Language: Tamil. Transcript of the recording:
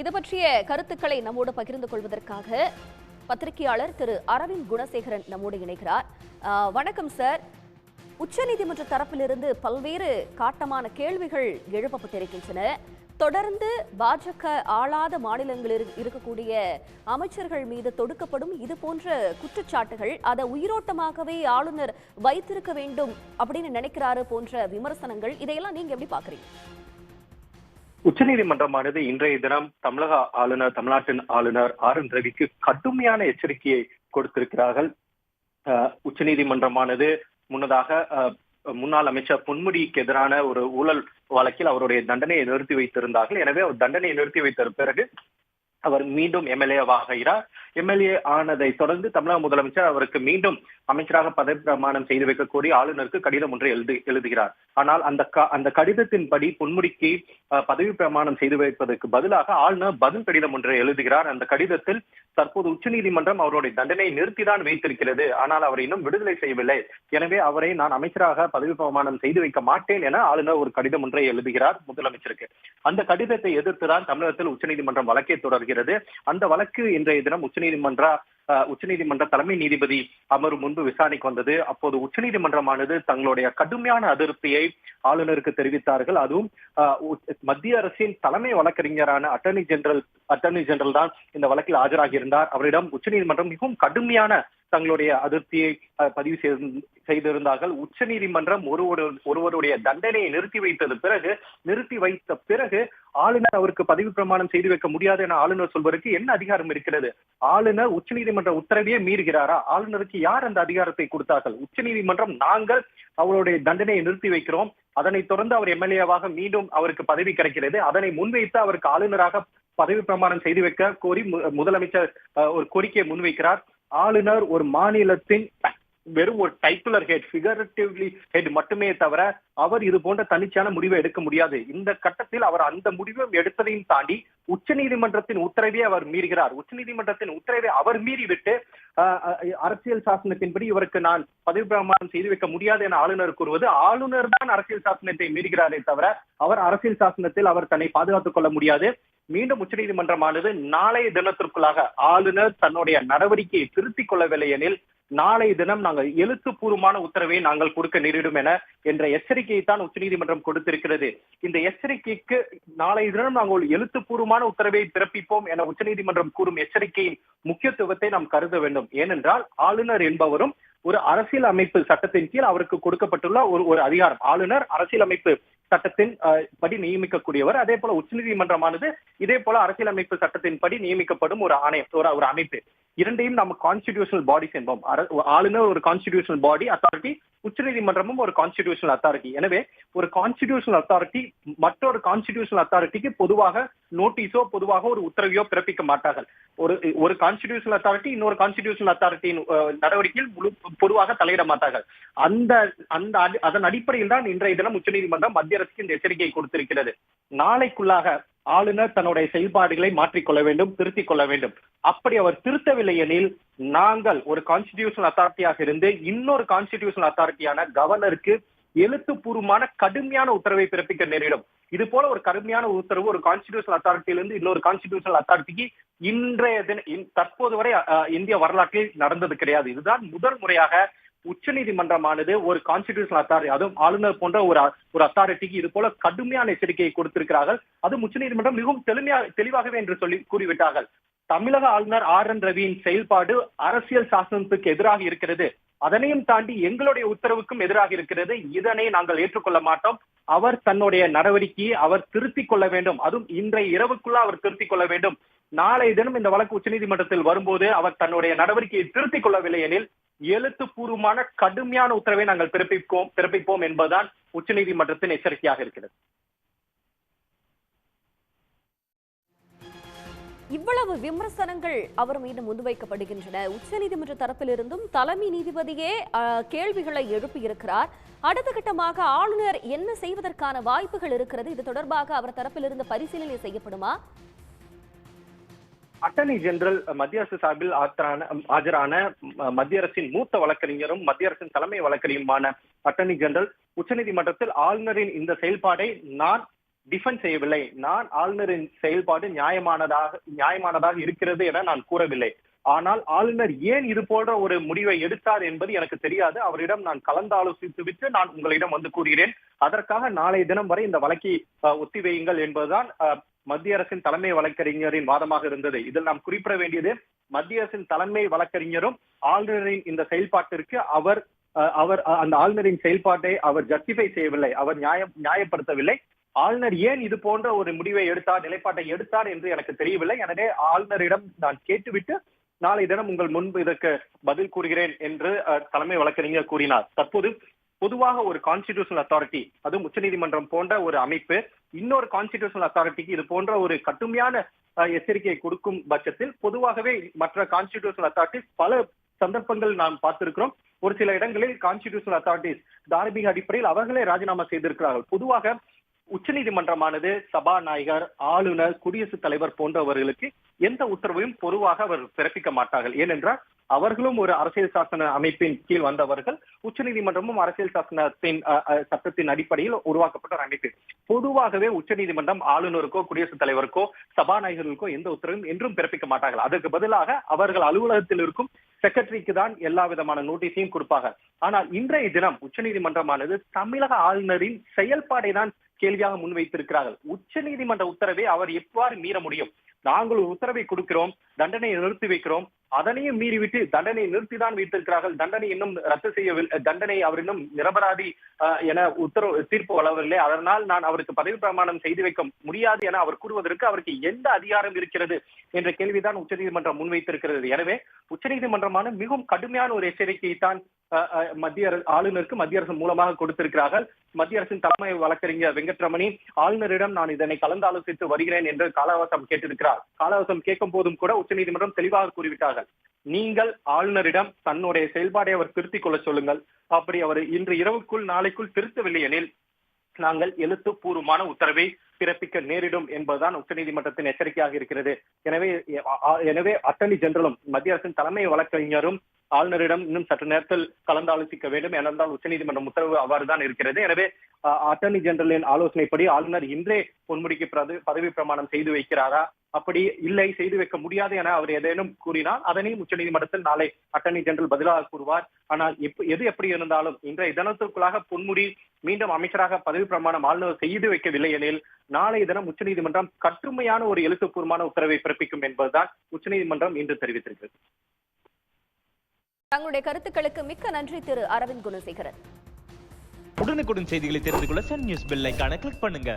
இது பற்றிய கருத்துக்களை நம்மோடு பகிர்ந்து கொள்வதற்காக பத்திரிகையாளர் திரு அரவிந்த் குணசேகரன் நம்மோடு இணைகிறார். வணக்கம் சார். உச்சநீதிமன்ற தரப்பிலிருந்து பல்வேறு காட்டமான கேள்விகள் எழுப்பப்பட்டிருக்கின்றன. தொடர்ந்து பாஜக ஆளாத மாநிலங்களில் இருக்கக்கூடிய அமைச்சர்கள் மீது தொடுக்கப்படும் இது போன்ற குற்றச்சாட்டுகள் அதை உயிரோட்டமாகவே ஆளுநர் வைத்திருக்க வேண்டும் அப்படின்னு நினைக்கிறாரு போன்ற விமர்சனங்கள் இதையெல்லாம் நீங்க எப்படி பாக்குறீங்க உச்சநீதிமன்றமானது இன்றைய தினம் தமிழக ஆளுநர் தமிழ்நாட்டின் ஆளுநர் ஆர் என் ரவிக்கு கடுமையான எச்சரிக்கையை கொடுத்திருக்கிறார்கள். உச்சநீதிமன்றமானது முன்னதாக முன்னாள் அமைச்சர் பொன்முடிக்கு எதிரான ஒரு ஊழல் வழக்கில் அவருடைய தண்டனையை நிறுத்தி வைத்திருந்தார்கள். எனவே அவர் தண்டனையை நிறுத்தி வைத்த பிறகு அவர் மீண்டும் எம்எல்ஏவாகிறார் எம்எல்ஏ ஆனதை தொடர்ந்து தமிழக முதலமைச்சர் அவருக்கு மீண்டும் அமைச்சராக பதவி பிரமாணம் செய்து வைக்க கோரி ஆளுநருக்கு கடிதம் ஒன்றை எழுது எழுதுகிறார். ஆனால் அந்த அந்த கடிதத்தின்படி பொன்முடிக்கு பதவி பிரமாணம் செய்து வைப்பதற்கு பதிலாக ஆளுநர் பதில் கடிதம் ஒன்றை எழுதுகிறார். அந்த கடிதத்தில் தற்போது உச்சநீதிமன்றம் அவருடைய தண்டனையை நிறுத்திதான் வைத்திருக்கிறது. ஆனால் அவர் இன்னும் விடுதலை செய்யவில்லை. எனவே அவரை நான் அமைச்சராக பதவி பிரமாணம் செய்து வைக்க மாட்டேன் என ஆளுநர் ஒரு கடிதம் ஒன்றை எழுதுகிறார் முதலமைச்சருக்கு. அந்த கடிதத்தை எதிர்த்துதான் தமிழகத்தில் உச்சநீதிமன்றம் வழக்கை தொடர்கிறது. அந்த வழக்கு இன்றைய தினம் உச்சநீதிமன்ற உச்சநீதிமன்ற தலைமை நீதிபதி அமர்வு முன்பு விசாரணைக்கு வந்தது. அப்போது உச்சநீதிமன்றமானது தங்களுடைய கடுமையான அதிருப்தியை ஆளுநருக்கு தெரிவித்தார்கள். அதுவும் மத்திய அரசின் தலைமை வழக்கறிஞரான அட்டர்னி ஜெனரல் அட்டர்னி ஜெனரல் தான் இந்த வழக்கில் ஆஜராகியிருந்தார். அவரிடம் உச்சநீதிமன்றம் மிகவும் கடுமையான தங்களுடைய அதிருப்தியை பதிவு செய்து- செய்திருந்தார்கள். உச்சநீதிமன்றம் ஒருவரு ஒருவருடைய தண்டனையை நிறுத்தி வைத்தது பிறகு நிறுத்தி வைத்த பிறகு ஆளுநர் அவருக்கு பதவி பிரமாணம் செய்து வைக்க முடியாது என ஆளுநர் சொல்வதற்கு என்ன அதிகாரம் இருக்கிறது? ஆளுநர் உச்ச நீதிமன்ற உத்தரவையே மீறுகிறாரா? ஆளுநருக்கு யார் அந்த அதிகாரத்தை கொடுத்தார்கள்? உச்ச நீதிமன்றம் நாங்கள் அவருடைய தண்டனையை நிறுத்தி வைக்கிறோம். அதனை தொடர்ந்து அவர் எம்எல்ஏவாக மீண்டும் அவருக்கு பதவி கிடைக்கிறது. அதனை முன்வைத்து அவருக்கு ஆளுநராக பதவி பிரமாணம் செய்து வைக்க கோரி மு- முதலமைச்சர் ஒரு கோரிக்கையை முன்வைக்கிறார். ஆளுநர் ஒரு மாநிலத்தின் வெறும் ஒரு டைப்புலர் ஹெட் ஃபிகரட்டிவ்லி ஹெட் மட்டுமே தவிர அவர் இது போன்ற தனிச்சான முடிவை எடுக்க முடியாது. இந்த கட்டத்தில் அவர் அந்த முடிவும் எடுத்ததையும் தாண்டி உச்சநீதிமன்றத்தின் உத்தரவை அவர் மீறுகிறார். உச்சநீதிமன்றத்தின் உத்தரவை அவர் மீறிவிட்டு அரசியல் சாசனத்தின்படி இவருக்கு நான் பதவி பிரமாணம் செய்து வைக்க முடியாது என ஆளுநர் கூறுவது ஆளுநர் தான் அரசியல் சாசனத்தை மீறுகிறாரே தவிர அவர் அரசியல் சாசனத்தில் அவர் தன்னை பாதுகாத்துக் கொள்ள முடியாது. மீண்டும் உச்சநீதிமன்றமானது நாளைய தினத்திற்குள்ளாக ஆளுநர் தன்னுடைய நடவடிக்கையை திருத்திக் கொள்ளவில்லை எனில் நாளை தினம் நாங்கள் எழுத்துப்பூர்வமான உத்தரவை நாங்கள் கொடுக்க நேரிடும் என என்ற எச்சரிக்கையை தான் உச்சநீதிமன்றம் கொடுத்திருக்கிறது. இந்த எச்சரிக்கைக்கு நாளை தினம் நாங்கள் ஒரு எழுத்துப்பூர்வமான உத்தரவை பிறப்பிப்போம் என உச்சநீதிமன்றம் கூறும் எச்சரிக்கையின் முக்கியத்துவத்தை நாம் கருத வேண்டும். ஏனென்றால் ஆளுநர் என்பவரும் ஒரு அரசியல் அமைப்பு சட்டத்தின் கீழ் அவருக்கு கொடுக்கப்பட்டுள்ள ஒரு ஒரு அதிகாரம். ஆளுநர் அரசியலமைப்பு சட்டத்தின் படி நியமிக்கக்கூடியவர். அதே போல உச்சநீதிமன்றமானது இதே போல அரசியலமைப்பு சட்டத்தின் படி நியமிக்கப்படும் ஒரு ஆணையம் ஒரு ஒரு அமைப்பு. இரண்டையும் நம்ம கான்ஸ்டிடியூஷனல் பாடிஸ் என்போம். ஆளுநர் ஒரு கான்ஸ்டிடியூஷனல் பாடி அத்தாரிட்டி உச்சநீதிமன்றமும் ஒரு கான்ஸ்டிடியூஷனல் அத்தாரிட்டி எனவே ஒரு கான்ஸ்டிடியூஷனல் அத்தாரிட்டி மற்றொரு கான்ஸ்டிடியூஷனல் அத்தாரிட்டிக்கு பொதுவாக நோட்டீஸோ பொதுவாக ஒரு உத்தரவையோ பிறப்பிக்க மாட்டார்கள். ஒரு ஒரு கான்ஸ்டிடியூஷனல் அத்தாரிட்டி இன்னொரு கான்ஸ்டிடியூஷனல் அத்தாரிட்டியின் நடவடிக்கையில் முழு பொதுவாக தலையிட மாட்டார்கள். அந்த அந்த அதன் அடிப்படையில் தான் இன்றைய தினம் உச்சநீதிமன்றம் மத்திய அரசுக்கு இந்த எச்சரிக்கையை கொடுத்திருக்கிறது. நாளைக்குள்ளாக ஆளுநர் தன்னுடைய செயல்பாடுகளை மாற்றிக்கொள்ள வேண்டும் திருத்திக் கொள்ள வேண்டும். அப்படி அவர் திருத்தவில்லை எனில் நாங்கள் ஒரு கான்ஸ்டிடியூஷனல் அத்தாரிட்டியாக இருந்து இன்னொரு கான்ஸ்டிடியூஷனல் அத்தாரிட்டியான கவர்னருக்கு எழுத்துப்பூர்வமான கடுமையான உத்தரவை பிறப்பிக்க நேரிடும். இது போல ஒரு கடுமையான உத்தரவு ஒரு கான்ஸ்டிடியூஷனல் அத்தாரிட்டியிலிருந்து இன்னொரு கான்ஸ்டிடியூஷனல் அத்தாரிட்டிக்கு இன்றைய தின இன்- தற்போது வரை அஹ், இந்திய வரலாற்றில் நடந்தது கிடையாது. இதுதான் முதல் முறையாக உச்சநீதிமன்றமானது ஒரு கான்ஸ்டிடியூஷனல் அத்தாரிட்டி அதுவும் ஆளுநர் போன்ற ஒரு ஒரு அத்தாரிட்டிக்கு இது போல கடுமையான எச்சரிக்கையை கொடுத்திருக்கிறார்கள். அதுவும் உச்சநீதிமன்றம் மிகவும் தெளிமையா தெளிவாகவே என்று சொல்லி கூறிவிட்டார்கள். தமிழக ஆளுநர் ஆர் என் ரவியின் செயல்பாடு அரசியல் சாசனத்துக்கு எதிராக இருக்கிறது. அதனையும் தாண்டி எங்களுடைய உத்தரவுக்கும் எதிராக இருக்கிறது. இதனை நாங்கள் ஏற்றுக்கொள்ள மாட்டோம். அவர் தன்னுடைய நடவடிக்கையை அவர் திருத்திக் கொள்ள வேண்டும். அதுவும் இன்றைய இரவுக்குள்ள அவர் திருத்திக் கொள்ள வேண்டும். நாளை தினம் இந்த வழக்கு உச்சநீதிமன்றத்தில் வரும்போது அவர் தன்னுடைய நடவடிக்கையை திருத்திக் கொள்ளவில்லை எனில் எழுத்துப்பூர்வமான கடுமையான உத்தரவை நாங்கள் பிறப்பிப்போம் பிறப்பிப்போம் என்பதுதான் உச்சநீதிமன்றத்தின் எச்சரிக்கையாக இருக்கிறது. இவ்வளவு விமர்சனங்கள் அவர் மீது முன்வைக்கப்படுகின்றன. உச்சநீதிமன்ற தரப்பிலிருந்தும் தலைமை நீதிபதியே கேள்விகளை எழுப்பியிருக்கிறார். அடுத்த கட்டமாக ஆளுநர் என்ன செய்வதற்கான வாய்ப்புகள் இருக்கிறது? இது தொடர்பாக அவர் தரப்பிலிருந்து பரிசீலனை செய்யப்படுமா? அட்டர்னி ஜெனரல் மத்திய அரசு சார்பில் ஆஜரான ஆஜரான மத்திய அரசின் மூத்த வழக்கறிஞரும் மத்திய அரசின் தலைமை வழக்கறிஞருமான அட்டர்னி ஜெனரல் உச்சநீதிமன்றத்தில் ஆளுநரின் இந்த செயல்பாடை நான் டிஃபெண்ட் செய்யவில்லை. நான் ஆளுநரின் செயல்பாடு நியாயமானதாக நியாயமானதாக இருக்கிறது என நான் கூறவில்லை. ஆனால் ஆளுநர் ஏன் இது போன்ற ஒரு முடிவை எடுத்தார் என்பது எனக்கு தெரியாது. அவரிடம் நான் கலந்தாலோசித்து விட்டு நான் உங்களிடம் வந்து கூறுகிறேன். அதற்காக நாளைய தினம் வரை இந்த வழக்கை ஒத்திவையுங்கள் என்பதுதான் மத்திய அரசின் தலைமை வழக்கறிஞரின் வாதமாக இருந்தது. இதில் நாம் குறிப்பிட வேண்டியது மத்திய அரசின் தலைமை வழக்கறிஞரும் ஆளுநரின் இந்த செயல்பாட்டிற்கு அவர் அவர் அந்த ஆளுநரின் செயல்பாட்டை அவர் ஜஸ்டிஃபை செய்யவில்லை. அவர் நியாயம் நியாயப்படுத்தவில்லை. ஆளுநர் ஏன் இது போன்ற ஒரு முடிவை எடுத்தார் நிலைப்பாட்டை எடுத்தார் என்று எனக்கு தெரியவில்லை. எனவே ஆளுநரிடம் நான் கேட்டுவிட்டு நாளை தினம் உங்கள் முன்பு இதற்கு பதில் கூறுகிறேன் என்று அஹ், தலைமை வழக்கறிஞர் கூறினார். தற்போது பொதுவாக ஒரு கான்ஸ்டிடியூஷனல் அத்தாரிட்டி அதுவும் உச்சநீதிமன்றம் போன்ற ஒரு அமைப்பு இன்னொரு கான்ஸ்டிடியூஷனல் அத்தாரிட்டிக்கு இது போன்ற ஒரு கடுமையான எச்சரிக்கையை கொடுக்கும் பட்சத்தில் பொதுவாகவே மற்ற கான்ஸ்டிடியூஷனல் அத்தாரிட்டிஸ் பல சந்தர்ப்பங்கள் நாம் பார்த்திருக்கிறோம். ஒரு சில இடங்களில் கான்ஸ்டிடியூஷனல் அத்தாரிட்டிஸ் தார்மீக அடிப்படையில் அவர்களே ராஜினாமா செய்திருக்கிறார்கள். பொதுவாக உச்சநீதிமன்றமானது சபாநாயகர் ஆளுநர் குடியரசுத் தலைவர் போன்றவர்களுக்கு எந்த உத்தரவையும் பொதுவாக அவர் பிறப்பிக்க மாட்டார்கள். ஏனென்றால் அவர்களும் ஒரு அரசியல் சாசன அமைப்பின் கீழ் வந்தவர்கள் உச்சநீதிமன்றமும் அரசியல் சாசனத்தின் சட்டத்தின் அடிப்படையில் உருவாக்கப்பட்ட ஒரு அமைப்பு. பொதுவாகவே உச்சநீதிமன்றம் ஆளுநருக்கோ குடியரசுத் தலைவருக்கோ சபாநாயகர்களுக்கோ எந்த உத்தரவும் என்றும் பிறப்பிக்க மாட்டார்கள். அதற்கு பதிலாக அவர்கள் அலுவலகத்தில் இருக்கும் செக்ரட்டரிக்கு தான் எல்லா விதமான நோட்டீஸையும் கொடுப்பாங்க. ஆனால் இன்றைய தினம் உச்சநீதிமன்றமானது தமிழக ஆளுநரின் செயல்பாடை தான் கேள்வியாக முன்வைத்திருக்கிறார்கள். உச்சநீதிமன்ற உத்தரவை அவர் எவ்வாறு மீற முடியும்? நாங்கள் ஒரு உத்தரவை கொடுக்கிறோம் தண்டனையை நிறுத்தி வைக்கிறோம் அதனையும் மீறிவிட்டு தண்டனை நிறுத்திதான் வைத்திருக்கிறார்கள் தண்டனை இன்னும் ரத்து செய்யவில்லை தண்டனை அவர் இன்னும் நிரபராதி என உத்தரவு தீர்ப்பு வளரவில்லை அதனால் நான் அவருக்கு பதவி பிரமாணம் செய்து வைக்க முடியாது என அவர் கூறுவதற்கு அவருக்கு எந்த அதிகாரம் இருக்கிறது என்ற கேள்விதான் உச்சநீதிமன்றம் முன்வைத்திருக்கிறது. எனவே உச்சநீதிமன்றமான மிகவும் கடுமையான ஒரு எச்சரிக்கையை தான் மத்திய அரசு ஆளுநருக்கு மத்திய அரசு மூலமாக கொடுத்திருக்கிறார்கள். மத்திய அரசின் தலைமை வழக்கறிஞர் வெங்கட்ரமணி ஆளுநரிடம் நான் இதனை கலந்தாலோசித்து வருகிறேன் என்று காலவசம் கேட்டிருக்கிறார். காலவசம் கேட்கும் போதும் கூட உச்சநீதிமன்றம் தெளிவாக கூறிவிட்டார்கள். நீங்கள் ஆளுநரிடம் தன்னுடைய செயல்பாடை அவர் திருத்திக் கொள்ள சொல்லுங்கள். அப்படி அவர் இன்று இரவுக்குள் நாளைக்குள் திருத்தவில்லை எனில் நாங்கள் எழுத்துப்பூர்வமான உத்தரவை பிறப்பிக்க நேரிடும் என்பதுதான் உச்சநீதிமன்றத்தின் எச்சரிக்கையாக இருக்கிறது. எனவே எனவே அட்டர்னி ஜெனரலும் மத்திய அரசின் தலைமை வழக்கறிஞரும் ஆளுநரிடம் இன்னும் சற்று நேரத்தில் கலந்து ஆலோசிக்க வேண்டும் ஏனென்றால் உச்சநீதிமன்றம் உத்தரவு அவ்வாறுதான் இருக்கிறது. எனவே அட்டர்னி ஜெனரலின் ஆலோசனைப்படி ஆளுநர் இன்றே பொன்முடிக்கு பதவி பிரமாணம் செய்து வைக்கிறாரா? அப்படி இல்லை செய்து வைக்க முடியாது என அவர் ஏதேனும் கூறினால் அதனையும் உச்சநீதிமன்றத்தில் நாளை அட்டர்னி ஜெனரல் பதிலாக கூறுவார். ஆனால் எது எப்படி இருந்தாலும் இன்றைய தினத்திற்குள்ளாக பொன்முடி மீண்டும் அமைச்சராக பதவி பிரமாணம் ஆளுநர் செய்து வைக்கவில்லை எனில் நாளைய தினம் உச்சநீதிமன்றம் கட்டுமையான ஒரு எழுத்துப்பூர்வமான உத்தரவை பிறப்பிக்கும் என்பதுதான் உச்சநீதிமன்றம் இன்று தெரிவித்திருக்கிறது. தங்களுடைய கருத்துக்களுக்கு மிக்க நன்றி திரு அரவிந்த் குணசேகரன். உடனுக்குடன் செய்திகளை தெரிந்து கொள்ள சன் நியூஸ் பெல் ஐகானை கிளிக் பண்ணுங்க.